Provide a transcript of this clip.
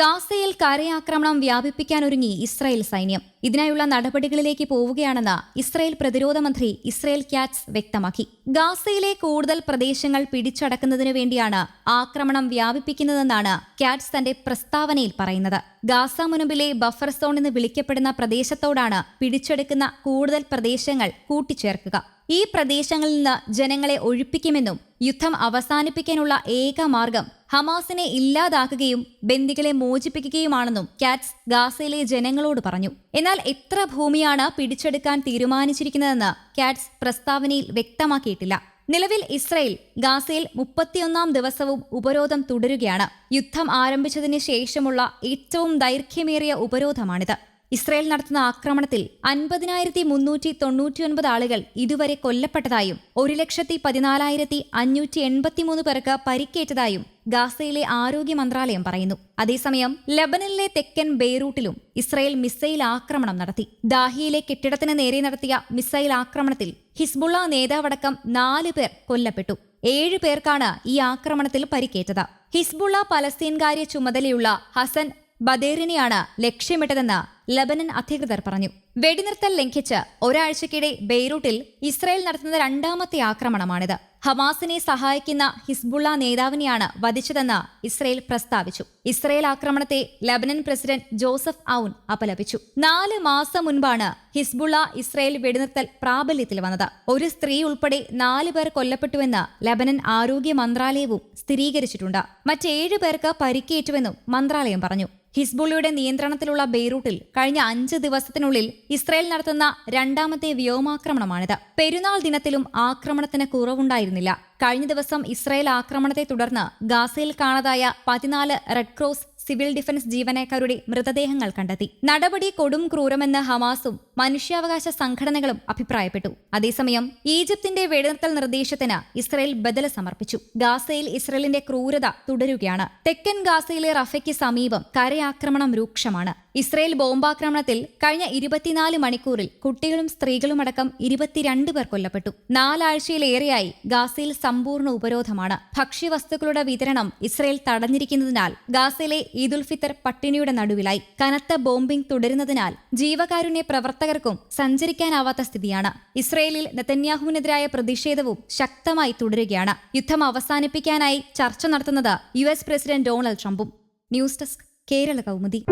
ഗാസയിൽ കരയാക്രമണം വ്യാപിപ്പിക്കാനൊരുങ്ങി ഇസ്രായേൽ സൈന്യം. ഇതിനായുള്ള നടപടികളിലേക്ക് പോവുകയാണെന്ന് ഇസ്രായേൽ പ്രതിരോധ മന്ത്രി ഇസ്രായേൽ ക്യാറ്റ്സ് വ്യക്തമാക്കി. ഗാസയിലെ കൂടുതൽ പ്രദേശങ്ങൾ പിടിച്ചടക്കുന്നതിനു വേണ്ടിയാണ് ആക്രമണം വ്യാപിപ്പിക്കുന്നതെന്നാണ് ക്യാറ്റ്സ് തന്റെ പ്രസ്താവനയിൽ പറയുന്നത്. ഗാസ മുനമ്പിലെ ബഫർ സോൺ എന്ന് വിളിക്കപ്പെടുന്ന പ്രദേശത്തോടാണ് പിടിച്ചെടുക്കുന്ന കൂടുതൽ പ്രദേശങ്ങൾ കൂട്ടിച്ചേർക്കുക. ഈ പ്രദേശങ്ങളിൽ നിന്ന് ജനങ്ങളെ ഒഴിപ്പിക്കുമെന്നും യുദ്ധം അവസാനിപ്പിക്കാനുള്ള ഏക മാർഗം ഹമാസിനെ ഇല്ലാതാക്കുകയും ബന്ദികളെ മോചിപ്പിക്കുകയുമാണെന്നും കാറ്റ്സ് ഗാസയിലെ ജനങ്ങളോട് പറഞ്ഞു. എന്നാൽ എത്ര ഭൂമിയാണ് പിടിച്ചെടുക്കാൻ തീരുമാനിച്ചിരിക്കുന്നതെന്ന് കാറ്റ്സ് പ്രസ്താവനയിൽ വ്യക്തമാക്കിയിട്ടില്ല. നിലവിൽ ഇസ്രയേൽ ഗാസയിൽ മുപ്പത്തിയൊന്നാം ദിവസവും ഉപരോധം തുടരുകയാണ്. യുദ്ധം ആരംഭിച്ചതിന് ശേഷമുള്ള ഏറ്റവും ദൈർഘ്യമേറിയ ഉപരോധമാണിത്. ഇസ്രായേൽ നടത്തുന്ന ആക്രമണത്തിൽ അൻപതിനായിരത്തി മുന്നൂറ്റി തൊണ്ണൂറ്റിയൊൻപത് ആളുകൾ ഇതുവരെ കൊല്ലപ്പെട്ടതായും ഒരു ലക്ഷത്തി പതിനാലായിരത്തി അഞ്ഞൂറ്റി എൺപത്തിമൂന്ന് പേർക്ക് പരിക്കേറ്റതായും ഗാസയിലെ ആരോഗ്യ മന്ത്രാലയം പറയുന്നു. അതേസമയം ലബനനിലെ തെക്കൻ ബെയ്റൂട്ടിലും ഇസ്രയേൽ മിസൈൽ ആക്രമണം നടത്തി. ദാഹിയിലെ കെട്ടിടത്തിന് നേരെ നടത്തിയ മിസൈൽ ആക്രമണത്തിൽ ഹിസ്ബുള്ള നേതാവടക്കം നാല് പേർ കൊല്ലപ്പെട്ടു. ഏഴ് പേർക്കാണ് ഈ ആക്രമണത്തിൽ പരിക്കേറ്റത്. ഹിസ്ബുള്ള പലസ്തീൻകാര്യ ചുമതലയുള്ള ഹസൻ ബദേറിനെയാണ് ലക്ഷ്യമിട്ടതെന്ന് ലബനൻ അധികൃതർ പറഞ്ഞു. വെടിനിർത്തൽ ലംഘിച്ച് ഒരാഴ്ചക്കിടെ ബെയ്റൂട്ടിൽ ഇസ്രായേൽ നടത്തുന്ന രണ്ടാമത്തെ ആക്രമണമാണിത്. ഹമാസിനെ സഹായിക്കുന്ന ഹിസ്ബുള്ള നേതാവിനെയാണ് വധിച്ചതെന്ന് ഇസ്രയേൽ പ്രസ്താവിച്ചു. ഇസ്രയേൽ ആക്രമണത്തെ ലബനൻ പ്രസിഡന്റ് ജോസഫ് ഔൻ അപലപിച്ചു. നാല് മാസം മുൻപാണ് ഹിസ്ബുള്ള ഇസ്രയേൽ വെടിനിർത്തൽ പ്രാബല്യത്തിൽ വന്നത്. ഒരു സ്ത്രീ ഉൾപ്പെടെ നാല് പേർ കൊല്ലപ്പെട്ടുവെന്ന് ലബനൻ ആരോഗ്യ മന്ത്രാലയവും സ്ഥിരീകരിച്ചിട്ടുണ്ട്. മറ്റേഴ് പേർക്ക് പരിക്കേറ്റുവെന്നും മന്ത്രാലയം പറഞ്ഞു. ഹിസ്ബുള്ളയുടെ നിയന്ത്രണത്തിലുള്ള ബെയ്റൂട്ടിൽ കഴിഞ്ഞ അഞ്ച് ദിവസത്തിനുള്ളിൽ ഇസ്രായേൽ നടത്തുന്ന രണ്ടാമത്തെ വ്യോമാക്രമണമാണിത്. പെരുന്നാൾ ദിനത്തിലും ആക്രമണത്തിന് കുറവുണ്ടായിരുന്നില്ല. കഴിഞ്ഞ ദിവസം ഇസ്രായേൽ ആക്രമണത്തെ തുടർന്ന് ഗാസയിൽ കാണാതായ പതിനാല് റെഡ് ക്രോസ് സിവിൽ ഡിഫൻസ് ജീവനക്കാരുടെ മൃതദേഹങ്ങൾ കണ്ടെത്തി. നടപടി കൊടും ക്രൂരമെന്ന് ഹമാസും മനുഷ്യാവകാശ സംഘടനകളും അഭിപ്രായപ്പെട്ടു. അതേസമയം ഈജിപ്തിന്റെ വെടിനിർത്തൽ നിർദ്ദേശത്തിന് ഇസ്രയേൽ ബദൽ സമർപ്പിച്ചു. ഗാസയിൽ ഇസ്രയേലിന്റെ ക്രൂരത തുടരുകയാണ്. തെക്കൻ ഗാസയിലെ റഫയ്ക്ക് സമീപം കരയാക്രമണം രൂക്ഷമാണ്. ഇസ്രയേൽ ബോംബാക്രമണത്തിൽ കഴിഞ്ഞ ഇരുപത്തിനാല് മണിക്കൂറിൽ കുട്ടികളും സ്ത്രീകളും അടക്കം ഇരുപത്തിരണ്ട് പേർ കൊല്ലപ്പെട്ടു. നാലാഴ്ചയിലേറെയായി ഗാസയിൽ സമ്പൂർണ ഉപരോധമാണ്. ഭക്ഷ്യവസ്തുക്കളുടെ വിതരണം ഇസ്രയേൽ തടഞ്ഞിരിക്കുന്നതിനാൽ ഗാസയിലെ ഈദുൽ ഫിത്തർ പട്ടിണിയുടെ നടുവിലായി. കനത്ത ബോംബിംഗ് തുടരുന്നതിനാൽ ജീവകാരുണ്യ പ്രവർത്തകർക്കും സഞ്ചരിക്കാനാവാത്ത സ്ഥിതിയാണ്. ഇസ്രയേലിൽ നെതന്യാഹുവിനെതിരായ പ്രതിഷേധവും ശക്തമായി തുടരുകയാണ്. യുദ്ധം അവസാനിപ്പിക്കാനായി ചർച്ച നടത്തുന്നത് യു പ്രസിഡന്റ് ഡൊണാൾഡ് ട്രംപും. News desk Kerala Kaumudi.